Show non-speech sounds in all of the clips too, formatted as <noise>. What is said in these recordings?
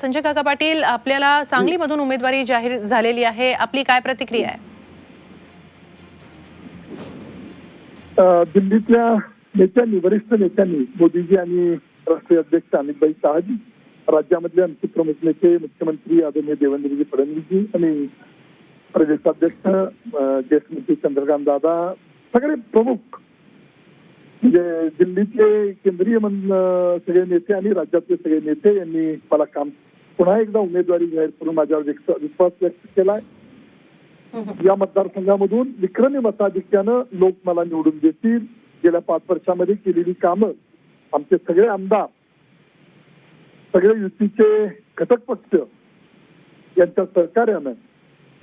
संजय काका पाटील आपल्याला सांगलीमधून उमेदवारी जाहीर झालेली आहे. आपली काय प्रतिक्रिया आहे? दिल्लीतल्या नेत्यांनी वरिष्ठ नेत्यांनी मोदीजी आणि राष्ट्रीय अध्यक्ष अमितभाई शहाजी राज्यामधले आमचे प्रमुख नेते मुख्यमंत्री आदरणीय देवेंद्रजी फडणवीसजी आणि प्रदेशाध्यक्ष ज्येष्ठ मंत्री चंद्रकांत दादा सगळे प्रमुख म्हणजे दिल्लीतले केंद्रीय सगळे नेते आणि राज्यातले सगळे नेते यांनी मला काम पुन्हा एकदा उमेदवारी जाहीर करून माझ्यावर विश्व- विश्वास व्यक्त केलाय. या मतदारसंघामधून विक्रमी मताधिक्यानं लोक मला निवडून देतील. गेल्या पाच वर्षामध्ये केलेली कामं आमचे सगळे आमदार सगळे युतीचे घटक पक्ष यांच्या सहकार्यानं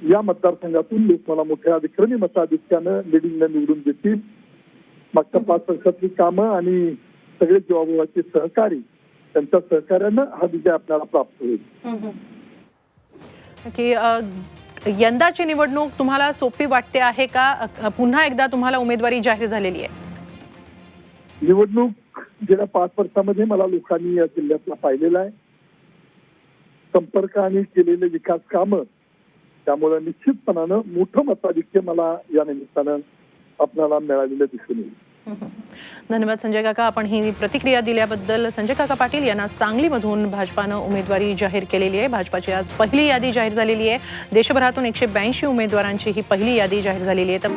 या मतदारसंघातून लोक मला मोठ्या विक्रमी मताधिक्यानं लिडिंगनं निवडून देतील. मागच्या पाच वर्षातली कामं आणि सगळे जबाबदारीचे सहकारी त्यांच्या सहकार्यानं हा विजय आपल्याला प्राप्त होईल. की यंदाची निवडणूक तुम्हाला सोपी वाटते आहे का? पुन्हा एकदा तुम्हाला उमेदवारी जाहीर झालेली आहे. निवडणूक गेल्या पाच वर्षामध्ये मला लोकांनी या जिल्ह्यातला पाहिलेला आहे. संपर्क आणि केलेले विकास कामं त्यामुळे निश्चितपणानं मोठं मताधिक्य मला या निमित्तानं आपल्याला मिळालेलं दिसून येईल. <laughs> धन्यवाद संजय काका. आपण ही प्रतिक्रिया दिल्याबद्दल संजय काका पाटील यांना सांगलीमधून भाजपानं उमेदवारी जाहीर केलेली आहे. भाजपाची आज पहिली यादी जाहीर झालेली आहे. देशभरातून एकशे ब्याऐंशी उमेदवारांची ही पहिली यादी जाहीर झालेली आहे. तर